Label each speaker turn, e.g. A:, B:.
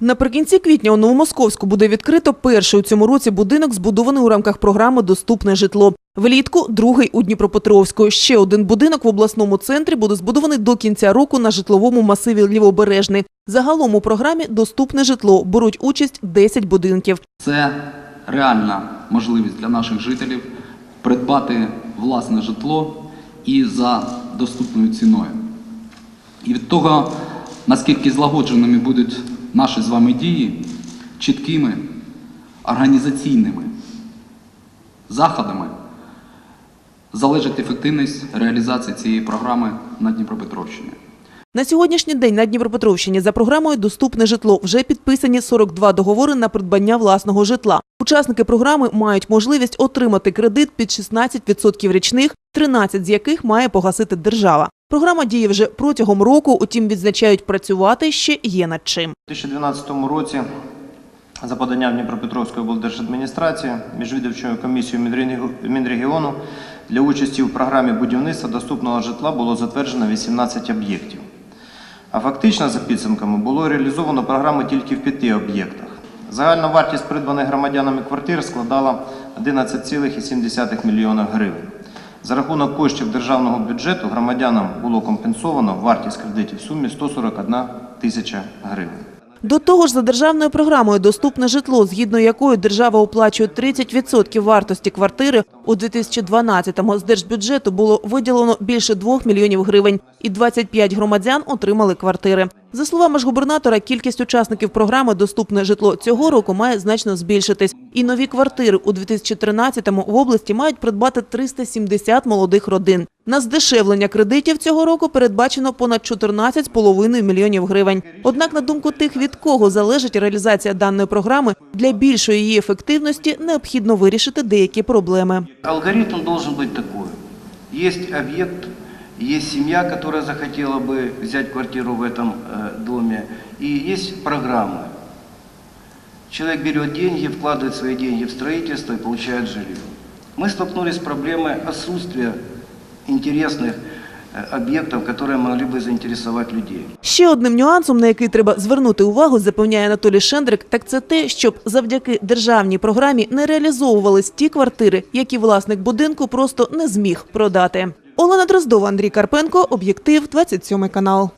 A: Наприкінці квітня у Новомосковську буде відкрито перший у цьому році будинок, збудований у рамках програми Доступне житло. Влітку другий у Дніпропетровську. Ще один будинок в обласному центрі буде збудований до кінця року на житловому масиві Лівобережний. Загалом у програмі Доступне житло беруть участь 10 будинків.
B: Це реальна можливість для наших жителів придбати власне житло і за доступною ціною. І від того, наскільки злагодженими будуть наші з вами дії, чіткими організаційними заходами, залежить ефективність реалізації цієї програми на Дніпропетровщині.
A: На сьогоднішній день на Дніпропетровщині за програмою Доступне житло вже підписані 42 договори на придбання власного житла. Учасники програми мають можливість отримати кредит під 16% річних, 13 з яких має погасити держава. Програма діє вже протягом року, утім відзначають, працювати ще є над чим.
C: У 2012 році за поданням Дніпропетровської облдержадміністрації міжвідомчою комісією Мінрегіону для участі в програмі будівництва доступного житла було затверджено 18 об'єктів. А фактично, за підсумками, було реалізовано програми тільки в п'яти об'єктах. Загальна вартість придбаних громадянами квартир складала 11,7 мільйона гривень. За рахунок коштів державного бюджету громадянам було компенсовано вартість кредитів в сумі 141 тисяча гривень.
A: До того ж, за державною програмою «Доступне житло», згідно якої держава оплачує 30% вартості квартири, у 2012-му з держбюджету було виділено більше 2 мільйонів гривень, і 25 громадян отримали квартири. За словами ж губернатора, кількість учасників програми «Доступне житло» цього року має значно збільшитись. І нові квартири у 2013-му в області мають придбати 370 молодих родин. На здешевлення кредитів цього року передбачено понад 14,5 мільйонів гривень. Однак, на думку тих, від кого залежить реалізація даної програми, для більшої її ефективності необхідно вирішити деякі проблеми.
D: Алгоритм должен быть такой. Есть объект, есть семья, которая захотела бы взять квартиру в этом э, доме, и есть программы. Человек берет деньги, вкладывает свои деньги в строительство и получает жилье. Мы столкнулись с проблемой отсутствия интересных э, объектов, которые могли бы заинтересовать людей.
A: Ще одним нюансом, на який треба звернути увагу, запевняє Анатолій Шендрик, так це те, щоб завдяки державній програмі не реалізовувались ті квартири, які власник будинку просто не зміг продати. Олена Дроздова, Андрій Карпенко, об'єктив, 27 канал.